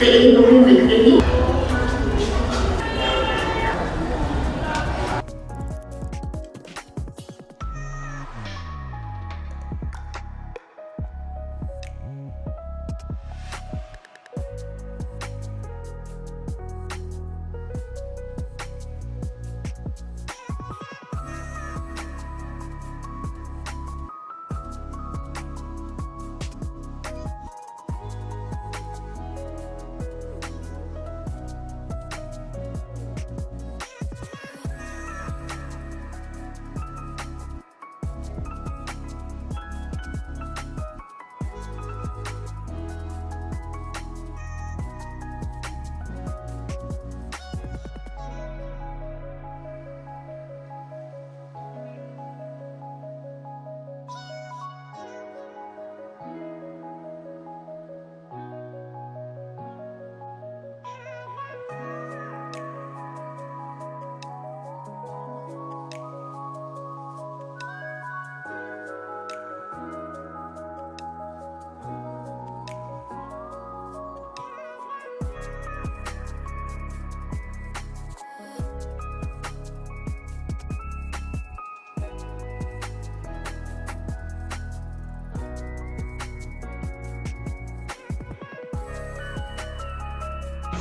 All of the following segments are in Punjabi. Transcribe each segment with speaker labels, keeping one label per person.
Speaker 1: ਤੇ ਇਹ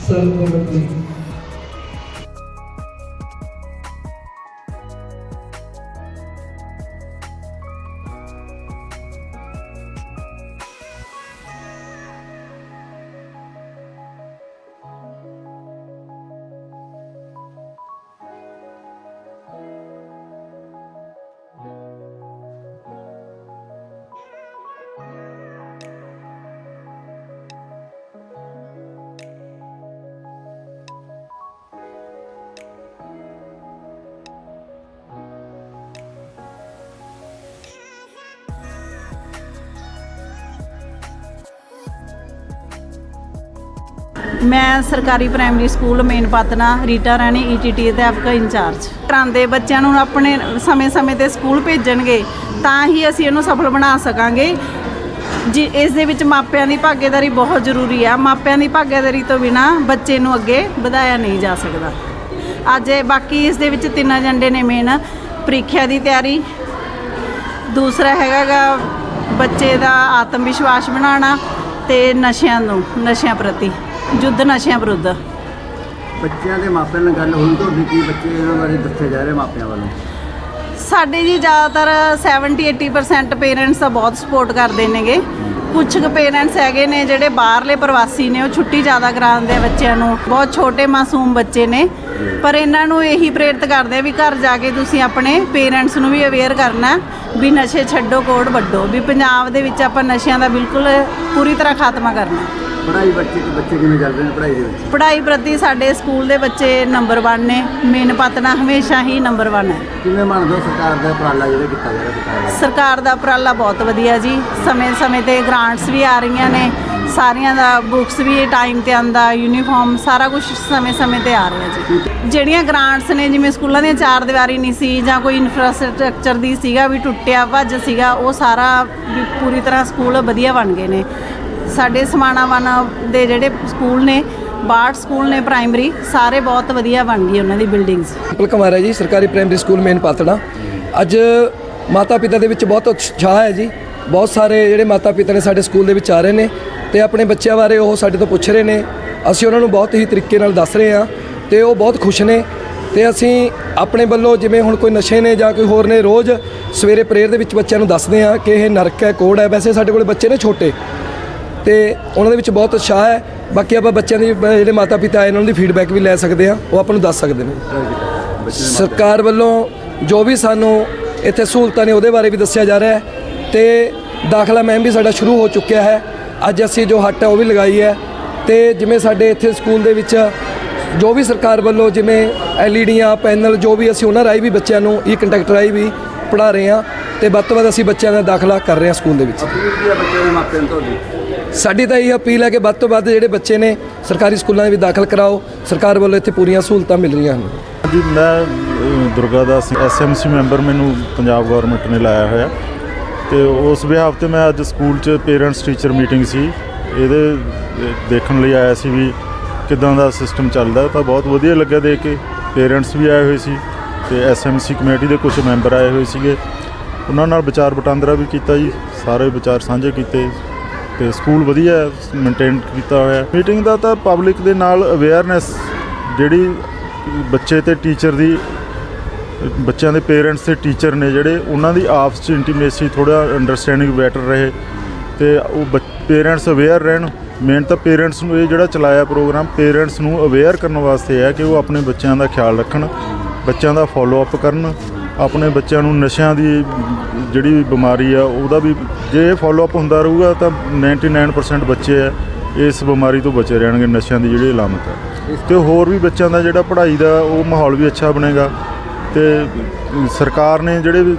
Speaker 1: ਦੋਵੇਂ ਮਿਲ
Speaker 2: ਮੈਂ ਸਰਕਾਰੀ primary school Main Patna, Rita Rani ETT ਅਧਿਆਪਕ ਇੰਚਾਰਜ। ਕਰਾਂਦੇ ਬੱਚਿਆਂ ਨੂੰ ਆਪਣੇ ਸਮੇਂ-ਸਮੇਂ ਤੇ ਸਕੂਲ ਭੇਜਣਗੇ, ਤਾਂ ਹੀ ਅਸੀਂ ਇਹਨੂੰ ਸਫਲ ਬਣਾ ਸਕਾਂਗੇ। ਜੀ, ਇਸ ਦੇ ਵਿੱਚ ਮਾਪਿਆਂ ਦੀ ਭਾਗੇਦਾਰੀ ਬਹੁਤ ਜ਼ਰੂਰੀ ਆ। ਮਾਪਿਆਂ ਦੀ ਭਾਗੇਦਾਰੀ ਤੋਂ ਬਿਨਾ ਬੱਚੇ ਨੂੰ ਅੱਗੇ ਵਧਾਇਆ ਨਹੀਂ ਜਾ ਸਕਦਾ। ਅੱਜ ਬਾਕੀ ਇਸ ਦੇ ਵਿੱਚ ਤਿੰਨ ਏਜੰਡੇ ਨੇ ਮੇਨ। ਪ੍ਰੀਖਿਆ ਦੀ ਤਿਆਰੀ। ਦੂਸਰਾ ਹੈਗਾਗਾ ਬੱਚੇ ਦਾ ਆਤਮ ਵਿਸ਼ਵਾਸ ਬਣਾਉਣਾ ਤੇ ਨਸ਼ਿਆਂ ਨੂੰ, ਨਸ਼ਿਆਂ ਪ੍ਰਤੀ। ਯੁੱਧ ਨਸ਼ਿਆਂ ਵਿਰੁੱਧ।
Speaker 3: ਬੱਚਿਆਂ ਦੇ ਮਾਪਿਆਂ ਨਾਲ ਗੱਲ ਹੋਈ ਤੁਹਾਡੀ ਕੀ ਬੱਚੇ ਇਹਨਾਂ ਬਾਰੇ ਦੱਸੇ ਜਾ ਰਹੇ ਮਾਪਿਆਂ ਵੱਲੋਂ?
Speaker 2: ਸਾਡੇ ਜੀ ਜ਼ਿਆਦਾਤਰ 70 80% ਪੇਰੈਂਟਸ ਤਾਂ ਬਹੁਤ ਸਪੋਰਟ ਕਰਦੇ ਨੇਗੇ। ਕੁਝ ਕੁ ਪੇਰੈਂਟਸ ਹੈਗੇ ਨੇ ਜਿਹੜੇ ਬਾਹਰਲੇ ਪ੍ਰਵਾਸੀ ਨੇ ਉਹ ਛੁੱਟੀ ਜ਼ਿਆਦਾ ਕਰਾਉਂਦੇ ਆ ਬੱਚਿਆਂ ਨੂੰ। ਬਹੁਤ ਛੋਟੇ ਮਾਸੂਮ ਬੱਚੇ ਨੇ। ਪਰ ਇਹਨਾਂ ਨੂੰ ਇਹੀ ਪ੍ਰੇਰਿਤ ਕਰਦੇ ਆ ਵੀ ਘਰ ਜਾ ਕੇ ਤੁਸੀਂ ਆਪਣੇ ਪੇਰੈਂਟਸ ਨੂੰ ਵੀ ਅਵੇਅਰ ਕਰਨਾ ਵੀ ਨਸ਼ੇ ਛੱਡੋ ਕੋੜ ਵੱਡੋ ਵੀ ਪੰਜਾਬ ਦੇ ਵਿੱਚ ਆਪਾਂ ਨਸ਼ਿਆਂ ਦਾ ਬਿਲਕੁਲ ਪੂਰੀ ਤਰ੍ਹਾਂ ਖਾਤਮਾ ਕਰਨਾ।
Speaker 3: ਪੜ੍ਹਾਈ ਬੱਚੇ ਤੇ ਬੱਚੇ ਕਿਵੇਂ ਚੱਲ ਰਹੇ ਨੇ ਪੜ੍ਹਾਈ ਦੇ ਵਿੱਚ?
Speaker 2: ਪੜ੍ਹਾਈ ਪ੍ਰਤੀ ਸਾਡੇ ਸਕੂਲ ਦੇ ਬੱਚੇ ਨੰਬਰ 1 ਨੇ। ਮੇਨ ਪਤਨਾ ਹਮੇਸ਼ਾ ਹੀ ਨੰਬਰ 1 ਹੈ।
Speaker 3: ਕਿਵੇਂ ਮੰਨਦੇ ਹੋ ਸਰਕਾਰ ਦਾ ਉਪਰਾਲਾ ਜਿਹੜਾ ਕੀਤਾ ਜਾ ਰਿਹਾ ਸਰਕਾਰ ਦਾ
Speaker 2: ਸਰਕਾਰ ਦਾ ਉਪਰਾਲਾ ਬਹੁਤ ਵਧੀਆ ਜੀ। ਸਮੇਂ-ਸਮੇਂ ਤੇ ਗ੍ਰਾਂਟਸ ਵੀ ਆ ਰਹੀਆਂ ਨੇ। ਸਾਰੀਆਂ ਦਾ ਬੁੱਕਸ ਵੀ ਟਾਈਮ ਤੇ ਆਂਦਾ ਯੂਨੀਫਾਰਮ ਸਾਰਾ ਕੁਝ ਸਮੇਂ-ਸਮੇਂ ਤੇ ਆ ਰਿਹਾ ਜੀ। ਜਿਹੜੀਆਂ ਗ੍ਰਾਂਟਸ ਨੇ, ਜਿਵੇਂ ਸਕੂਲਾਂ ਦੀਆਂ ਚਾਰ ਦੀਵਾਰੀ ਨਹੀਂ ਸੀ ਜਾਂ ਕੋਈ ਇਨਫਰਾਸਟ੍ਰਕਚਰ ਦੀ ਸੀਗਾ ਵੀ ਟੁੱਟਿਆ ਭੱਜ ਸੀਗਾ, ਉਹ ਸਾਰਾ ਪੂਰੀ ਤਰ੍ਹਾਂ ਸਕੂਲ ਵਧੀਆ ਬਣ ਗਏ ਨੇ। ਸਾਡੇ ਸਮਾਣਾ ਵਨ ਦੇ ਜਿਹੜੇ ਸਕੂਲ ਨੇ ਬਾਰਡ ਸਕੂਲ ਨੇ ਪ੍ਰਾਇਮਰੀ ਸਾਰੇ ਬਹੁਤ ਵਧੀਆ ਬਣ ਗਈ ਉਹਨਾਂ ਦੀ ਬਿਲਡਿੰਗਸ
Speaker 4: ਵਿਪਲ ਕੁਮਾਰ ਹੈ ਜੀ, ਸਰਕਾਰੀ ਪ੍ਰਾਇਮਰੀ ਸਕੂਲ ਮੇਨ ਪਾਤੜਾ। ਅੱਜ ਮਾਤਾ ਪਿਤਾ ਦੇ ਵਿੱਚ ਬਹੁਤ ਉਤਸ਼ਾਹ ਹੈ ਜੀ। ਬਹੁਤ ਸਾਰੇ ਜਿਹੜੇ ਮਾਤਾ ਪਿਤਾ ਨੇ ਸਾਡੇ ਸਕੂਲ ਦੇ ਵਿੱਚ ਆ ਰਹੇ ਨੇ ਤੇ ਆਪਣੇ ਬੱਚਿਆਂ ਬਾਰੇ ਉਹ ਸਾਡੇ ਤੋਂ ਪੁੱਛ ਰਹੇ ਨੇ। ਅਸੀਂ ਉਹਨਾਂ ਨੂੰ ਬਹੁਤ ਹੀ ਤਰੀਕੇ ਨਾਲ ਦੱਸ ਰਹੇ ਹਾਂ। ਤੇ ਉਹ ਬਹੁਤ ਖੁਸ਼ ਨੇ ਤੇ ਅਸੀਂ ਆਪਣੇ ਵੱਲੋਂ ਜਿਵੇਂ ਹੁਣ ਕੋਈ ਨਸ਼ੇ ਨੇ ਜਾਂ ਕੋਈ ਹੋਰ ਨੇ ਰੋਜ਼ ਸਵੇਰੇ ਪ੍ਰੇਅਰ ਦੇ ਵਿੱਚ ਬੱਚਿਆਂ ਨੂੰ ਦੱਸਦੇ ਹਾਂ ਕਿ ਇਹ ਨਰਕ ਹੈ, ਕੋੜ ਹੈ। ਵੈਸੇ ਸਾਡੇ ਕੋਲੇ ਬੱਚੇ ਨੇ ਛੋਟੇ ਤੇ ਉਹਨਾਂ ਦੇ ਵਿੱਚ ਬਹੁਤ ਉਤਸ਼ਾਹ ਹੈ। ਬਾਕੀ ਆਪਾਂ ਬੱਚਿਆਂ ਦੇ ਜਿਹੜੇ ਮਾਤਾ ਪਿਤਾ ਆਏ ਨੇ ਉਹਨਾਂ ਦੀ ਫੀਡਬੈਕ ਵੀ ਲੈ ਸਕਦੇ ਹਾਂ, ਉਹ ਆਪਾਂ ਨੂੰ ਦੱਸ ਸਕਦੇ ਨੇ। ਸਰਕਾਰ ਵੱਲੋਂ ਜੋ ਵੀ ਸਾਨੂੰ ਇੱਥੇ ਸਹੂਲਤਾਂ ਨੇ ਉਹਦੇ ਬਾਰੇ ਵੀ ਦੱਸਿਆ ਜਾ ਰਿਹਾ ਹੈ ਤੇ ਦਾਖਲਾ ਮਹਿਮ ਵੀ ਸਾਡਾ ਸ਼ੁਰੂ ਹੋ ਚੁੱਕਿਆ ਹੈ। ਅੱਜ ਅਸੀਂ ਜੋ ਹੱਟ ਹੈ, ਉਹ ਵੀ ਲਗਾਈ ਹੈ ਤੇ ਜਿਵੇਂ ਸਾਡੇ ਇੱਥੇ ਸਕੂਲ ਦੇ ਵਿੱਚ ਜੋ ਵੀ ਸਰਕਾਰ ਵੱਲੋਂ ਜਿਵੇਂ ਐਲਈਡੀਆਂ ਪੈਨਲ ਜੋ ਵੀ ਅਸੀਂ ਉਹਨਾਂ ਰਾਹੀਂ ਵੀ ਬੱਚਿਆਂ ਨੂੰ ਇਹ ਕੰਟੈਕਟ ਰਾਹੀਂ ਵੀ ਪੜ੍ਹਾ ਰਹੇ ਹਾਂ ਤੇ ਵੱਧ ਤੋਂ ਵੱਧ ਅਸੀਂ ਬੱਚਿਆਂ ਦਾ ਦਾਖਲਾ ਕਰ ਰਹੇ ਹਾਂ ਸਕੂਲ ਦੇ ਵਿੱਚ।
Speaker 3: ਬੱਚਿਆਂ ਦੇ ਮਾਪਿਆਂ
Speaker 4: ਸਾਡੀ ਤਾਂ ਇਹ ਅਪੀਲ ਹੈ ਕਿ ਵੱਧ ਤੋਂ ਵੱਧ ਜਿਹੜੇ ਬੱਚੇ ਨੇ ਸਰਕਾਰੀ ਸਕੂਲਾਂ ਦੇ ਵਿੱਚ ਦਾਖਲ ਕਰਾਓ ਸਰਕਾਰ ਵੱਲੋਂ ਇੱਥੇ ਪੂਰੀਆਂ ਸਹੂਲਤਾਂ ਮਿਲ ਰਹੀਆਂ ਹਨ।
Speaker 5: ਜੀ ਮੈਂ ਦੁਰਗਾ ਦਾਸ ਐਸਐਮਸੀ ਮੈਂਬਰ ਮੈਨੂੰ ਪੰਜਾਬ ਗਵਰਨਮੈਂਟ ਨੇ ਲਾਇਆ ਹੋਇਆ ਤੇ ਉਸ ਬਿਹਾਫ ਤੇ ਮੈਂ ਅੱਜ ਸਕੂਲ 'ਚ ਪੇਰੈਂਟਸ ਟੀਚਰ ਮੀਟਿੰਗ ਸੀ। ਇਹਦੇ ਇਹ ਦੇਖਣ ਲਈ ਆਇਆ ਸੀ ਵੀ ਕਿਦਾਂ ਦਾ ਸਿਸਟਮ ਚੱਲਦਾ ਤਾਂ ਬਹੁਤ ਵਧੀਆ ਲੱਗਿਆ ਦੇਖ ਕੇ। ਪੇਰੈਂਟਸ ਵੀ ਆਏ ਹੋਏ ਸੀ ਤੇ ਐਸਐਮਸੀ ਕਮੇਟੀ ਦੇ ਕੁਝ ਮੈਂਬਰ ਆਏ ਹੋਏ ਸੀਗੇ। ਉਹਨਾਂ ਨਾਲ ਵਿਚਾਰ ਵਟਾਂਦਰਾ ਵੀ ਕੀਤਾ ਜੀ, ਸਾਰੇ ਵਿਚਾਰ ਸਾਂਝੇ ਕੀਤੇ। ਤੇ ਸਕੂਲ ਵਧੀਆ ਮੇਨਟੇਨ ਕੀਤਾ ਹੋਇਆ। ਮੀਟਿੰਗ ਦਾ ਤਾਂ ਪਬਲਿਕ ਦੇ ਨਾਲ ਅਵੇਅਰਨੈਸ ਜਿਹੜੀ ਬੱਚੇ ਤੇ ਟੀਚਰ ਦੀ, ਬੱਚਿਆਂ ਦੇ ਪੇਰੈਂਟਸ ਤੇ ਟੀਚਰ ਨੇ ਜਿਹੜੇ, ਉਹਨਾਂ ਦੀ ਆਪਸ ਚ ਇੰਟੀਮੇਸੀ ਥੋੜਾ ਅੰਡਰਸਟੈਂਡਿੰਗ ਬੈਟਰ ਰਹੇ। ਤੇ ਉਹ ਪੇਰੈਂਟਸ ਅਵੇਅਰ ਰਹਿਣ। ਮੇਨ ਤਾਂ ਪੇਰੈਂਟਸ ਨੂੰ ਇਹ ਜਿਹੜਾ ਚਲਾਇਆ ਪ੍ਰੋਗਰਾਮ, ਪੇਰੈਂਟਸ ਨੂੰ ਅਵੇਅਰ ਕਰਨ ਵਾਸਤੇ ਹੈ ਕਿ ਉਹ ਆਪਣੇ ਬੱਚਿਆਂ ਦਾ ਖਿਆਲ ਰੱਖਣ, ਬੱਚਿਆਂ ਦਾ ਫੋਲੋ ਅਪ ਕਰਨ, ਆਪਣੇ ਬੱਚਿਆਂ ਨੂੰ ਨਸ਼ਿਆਂ ਦੀ ਜਿਹੜੀ ਬਿਮਾਰੀ ਆ, ਉਹਦਾ ਵੀ ਜੇ ਇਹ ਫੋਲੋ ਅਪ ਹੁੰਦਾ ਰਹੂਗਾ ਤਾਂ 99% ਬੱਚੇ ਆ, ਇਸ ਬਿਮਾਰੀ ਤੋਂ ਬਚੇ ਰਹਿਣਗੇ, ਨਸ਼ਿਆਂ ਦੀ ਜਿਹੜੀ ਅਲਾਮਤ ਹੈ ਤੇ ਹੋਰ ਵੀ ਬੱਚਿਆਂ ਦਾ ਜਿਹੜਾ ਪੜ੍ਹਾਈ ਦਾ ਉਹ ਮਾਹੌਲ ਵੀ ਅੱਛਾ ਬਣੇਗਾ। ਤੇ ਸਰਕਾਰ ਨੇ ਜਿਹੜੇ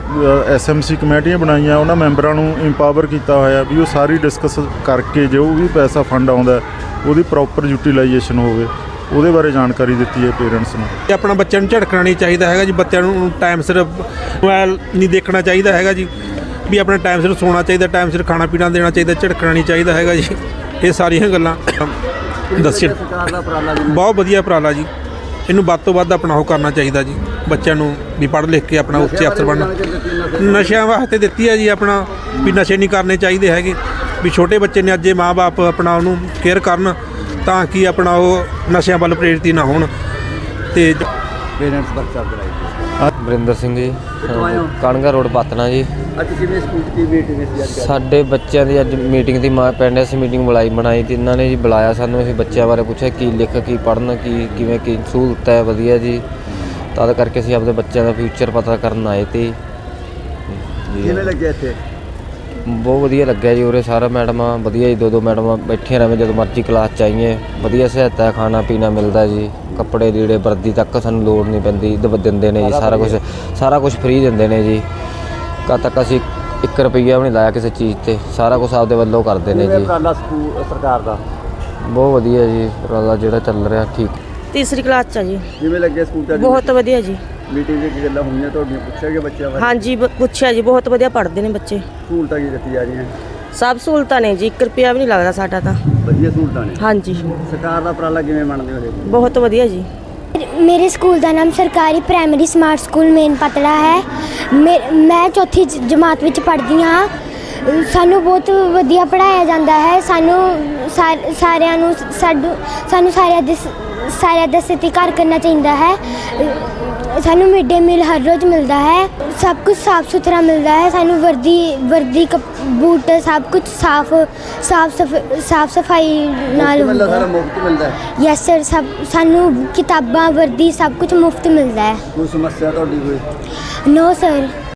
Speaker 5: ਐਸਐਮਸੀ ਕਮੇਟੀਆਂ ਬਣਾਈਆਂ ਉਹਨਾਂ ਮੈਂਬਰਾਂ ਨੂੰ ਇੰਪਾਵਰ ਕੀਤਾ ਹੋਇਆ ਵੀ ਉਹ ਸਾਰੀ ਡਿਸਕਸ ਕਰਕੇ ਜੋ ਵੀ ਪੈਸਾ ਫੰਡ ਆਉਂਦਾ ਉਹਦੀ ਪ੍ਰੋਪਰ ਯੂਟਿਲਾਈਜੇਸ਼ਨ ਹੋਵੇ। ਉਹਦੇ ਬਾਰੇ ਜਾਣਕਾਰੀ ਦਿੱਤੀ ਹੈ ਪੇਰੈਂਟਸ ਨੂੰ।
Speaker 1: ਤੇ ਆਪਣਾ ਬੱਚਿਆਂ ਨੂੰ ਝੜਕਣਾ ਨਹੀਂ ਚਾਹੀਦਾ ਹੈਗਾ ਜੀ ਬੱਚਿਆਂ ਨੂੰ ਟਾਈਮ ਸਿਰ ਮੋਬਾਈਲ ਨਹੀਂ ਦੇਖਣਾ ਚਾਹੀਦਾ ਹੈਗਾ ਜੀ। ਵੀ ਆਪਣਾ ਟਾਈਮ ਸਿਰ ਸੋਣਾ ਚਾਹੀਦਾ ਟਾਈਮ ਸਿਰ ਖਾਣਾ ਪੀਣਾ ਦੇਣਾ ਚਾਹੀਦਾ ਝੜਕਣਾ ਨਹੀਂ ਚਾਹੀਦਾ ਹੈਗਾ ਜੀ। ਇਹ ਸਾਰੀਆਂ ਗੱਲਾਂ। ਦੱਸਿਆ। ਬਹੁਤ ਵਧੀਆ ਉਪਰਾਲਾ ਜੀ। ਇਹਨੂੰ ਵੱਧ ਤੋਂ ਵੱਧ ਆਪਣਾ ਉਹ ਕਰਨਾ ਚਾਹੀਦਾ ਜੀ, ਬੱਚਿਆਂ ਨੂੰ ਵੀ ਪੜ੍ਹ ਲਿਖ ਕੇ ਆਪਣਾ ਉੱਚੇ ਅਫਸਰ ਬਣਨ। ਨਸ਼ਿਆਂ ਵਾਸਤੇ ਦਿੱਤੀ ਹੈ ਜੀ ਆਪਣਾ, ਵੀ ਨਸ਼ੇ ਨਹੀਂ ਕਰਨੇ ਚਾਹੀਦੇ ਹੈਗੇ। ਵੀ ਛੋਟੇ ਬੱਚੇ ਨੇ ਅੱਜ ਇਹ ਮਾਪੇ ਆਪਣਾ ਉਹਨੂੰ ਕੇਅਰ ਕਰਨ, ਤਾਂ ਕਿ ਆਪਣਾ ਉਹ ਨਸ਼ਿਆਂ ਵੱਲ ਪ੍ਰੇਰਿਤ ਨਾ ਹੋਣ। ਤੇ
Speaker 3: ਪੇਰੈਂਟਸ ਵਰਕਸ਼ਾਪ ਕਰਾਈ
Speaker 6: ਵਰਿੰਦਰ ਸਿੰਘ ਜੀ
Speaker 3: ਕਿੱਥੋਂ ਆਏ ਹੋ?
Speaker 6: ਕਣਗਾ ਰੋਡ ਪਤਨਾ ਜੀ।
Speaker 3: ਅੱਜ ਕਿਵੇਂ ਸਕੂਲ ਦੀ ਮੀਟਿੰਗ ਸੀ ਅੱਜ?
Speaker 6: ਸਾਡੇ ਬੱਚਿਆਂ ਦੀ ਅੱਜ ਮੀਟਿੰਗ ਦੀ ਮਾਂ ਪਿੰਡ ਅਸੀਂ ਮੀਟਿੰਗ ਬੁਲਾਈ ਬਣਾਈ ਤੇ ਇਹਨਾਂ ਨੇ ਜੀ ਬੁਲਾਇਆ ਸਾਨੂੰ ਅਸੀਂ ਬੱਚਿਆਂ ਬਾਰੇ ਪੁੱਛਿਆ ਕੀ ਲਿਖ ਕੀ ਪੜ੍ਹਨ ਕੀ ਕਿਵੇਂ ਕੀ ਸਹੂਲਤ ਹੈ ਵਧੀਆ ਜੀ। ਤਦ ਕਰਕੇ ਅਸੀਂ ਆਪਣੇ ਬੱਚਿਆਂ ਦਾ ਫਿਊਚਰ ਪਤਾ ਕਰਨ ਆਏ ਤੇ। ਜੀ
Speaker 3: ਕਿਵੇਂ ਲੱਗਿਆ ਇੱਥੇ?
Speaker 6: ਬਹੁਤ ਵਧੀਆ ਲੱਗਿਆ ਜੀ ਉਰੇ ਸਾਰਾ ਮੈਡਮਾਂ ਵਧੀਆ ਜੀ ਦੋ ਦੋ ਮੈਡਮਾਂ ਬੈਠੀਆਂ ਰਹੇ ਜਦੋਂ ਮਰਜ਼ੀ ਕਲਾਸ ਚ ਆਈਏ। ਵਧੀਆ ਸਹਾਇਤਾ ਖਾਣਾ ਪੀਣਾ ਮਿਲਦਾ ਜੀ। ਕੱਪੜੇ ਲੀੜੇ ਵਰਦੀ ਤੱਕ ਸਾਨੂੰ ਲੋੜ ਨਹੀਂ ਪੈਂਦੀ ਦਵ ਦਿੰਦੇ ਨੇ ਜੀ ਸਾਰਾ ਕੁਝ ਸਾਰਾ ਕੁਝ ਫ੍ਰੀ ਦਿੰਦੇ ਨੇ ਜੀ। ਕਦ ਤੱਕ ਅਸੀਂ 1 ਰੁਪਈਆ ਵੀ ਨਹੀਂ ਲਾਇਆ ਕਿਸੇ ਚੀਜ਼ ਤੇ ਸਾਰਾ ਕੁਝ ਆਪਦੇ ਵੱਲੋਂ ਕਰਦੇ ਨੇ ਜੀ।
Speaker 3: ਉਪਰਾਲਾ ਸਰਕਾਰ ਦਾ?
Speaker 6: ਬਹੁਤ ਵਧੀਆ ਜੀ ਉਪਰਾਲਾ ਜਿਹੜਾ ਚੱਲ ਰਿਹਾ ਠੀਕ।
Speaker 7: ਤੀਸਰੀ ਕਲਾਸ ਚ ਆ ਜੀ।
Speaker 3: ਕਿਵੇਂ ਲੱਗਿਆ ਸਕੂਲ ਦਾ
Speaker 7: ਬਹੁਤ ਵਧੀਆ ਜੀ।
Speaker 3: ਮੀਟਿੰਗ ਵਿੱਚ ਕੀ ਗੱਲਾਂ ਹੋਈਆਂ ਤੁਹਾਡੀਆਂ? ਪੁੱਛਿਆ ਗਿਆ ਬੱਚਿਆਂ ਬਾਰੇ?
Speaker 7: ਹਾਂਜੀ ਬ- ਪੁੱਛਿਆ ਜੀ ਬਹੁਤ ਵਧੀਆ ਪੜ੍ਹਦੇ ਨੇ ਬੱਚੇ।
Speaker 3: ਸਹੂਲਤਾਂ ਕੀ ਦਿੱਤੀ ਜਾ ਰਹੀਆਂ?
Speaker 7: ਸਭ ਸਹੂਲਤਾਂ ਨੇ ਜੀ 1 ਰੁਪਿਆ ਵੀ ਨਹੀਂ ਲੱਗਦਾ ਸਾਡਾ ਤਾਂ।
Speaker 3: ਵਧੀਆ ਸਹੂਲਤਾਂ ਨੇ?
Speaker 7: ਹਾਂਜੀ।
Speaker 3: ਸਰਕਾਰ ਦਾ ਉਪਰਾਲਾ ਕਿਵੇਂ ਮੰਨਦੇ ਹੋ ਇਹ?
Speaker 7: ਬਹੁਤ ਵਧੀਆ ਜੀ।
Speaker 8: ਮੇਰੇ ਸਕੂਲ ਦਾ ਨਾਮ ਸਰਕਾਰੀ primary smart school Main Patna ਹੈ। ਮੇ- ਮੈਂ ਚੌਥੀ ਜਮਾਤ ਵਿੱਚ ਪੜ੍ਹਦੀ ਹਾਂ। ਸਾਨੂੰ ਬਹੁਤ ਵਧੀਆ ਪੜ੍ਹਾਇਆ ਜਾਂਦਾ ਹੈ। ਸਾਨੂੰ ਸਾਰ- ਸਾਰਿਆਂ ਨੂੰ ਸਾਡੂ ਸਾਨੂੰ ਸਾਰਿਆਂ ਦੇ ਸਾਰਿਆਂ ਦਾ ਸਤਿਕਾਰ ਕਰਨਾ ਚਾਹੀਦਾ ਹੈ। ਸਾਨੂੰ ਮਿਡ ਡੇ ਮੀਲ ਹਰ ਰੋਜ਼ ਮਿਲਦਾ ਹੈ। ਸਭ ਕੁਝ ਸਾਫ਼ ਸੁਥਰਾ ਮਿਲਦਾ ਹੈ। ਸਾਨੂੰ ਵਰਦੀ ਵਰਦੀ ਬੂਟ ਸਭ ਕੁਝ ਸਾਫ਼ ਸਾਫ਼ ਸਫ- ਸਾਫ਼ ਸਫ਼ਾਈ ਨਾਲ
Speaker 3: ਮਿਲਦਾ ਸਾਰਾ
Speaker 8: ਹੈ।
Speaker 3: ਮੁਫਤ ਮਿਲਦਾ ਹੈ?
Speaker 8: ਯੈਸ ਸਰ ਸਭ ਸਾਨੂੰ ਕਿਤਾਬਾਂ ਵਰਦੀ ਸਭ ਕੁਝ ਮੁਫਤ ਮਿਲਦਾ ਹੈ।
Speaker 3: ਕੋਈ ਸਮੱਸਿਆ ਤੁਹਾਡੀ ਕੋਈ?
Speaker 8: No sir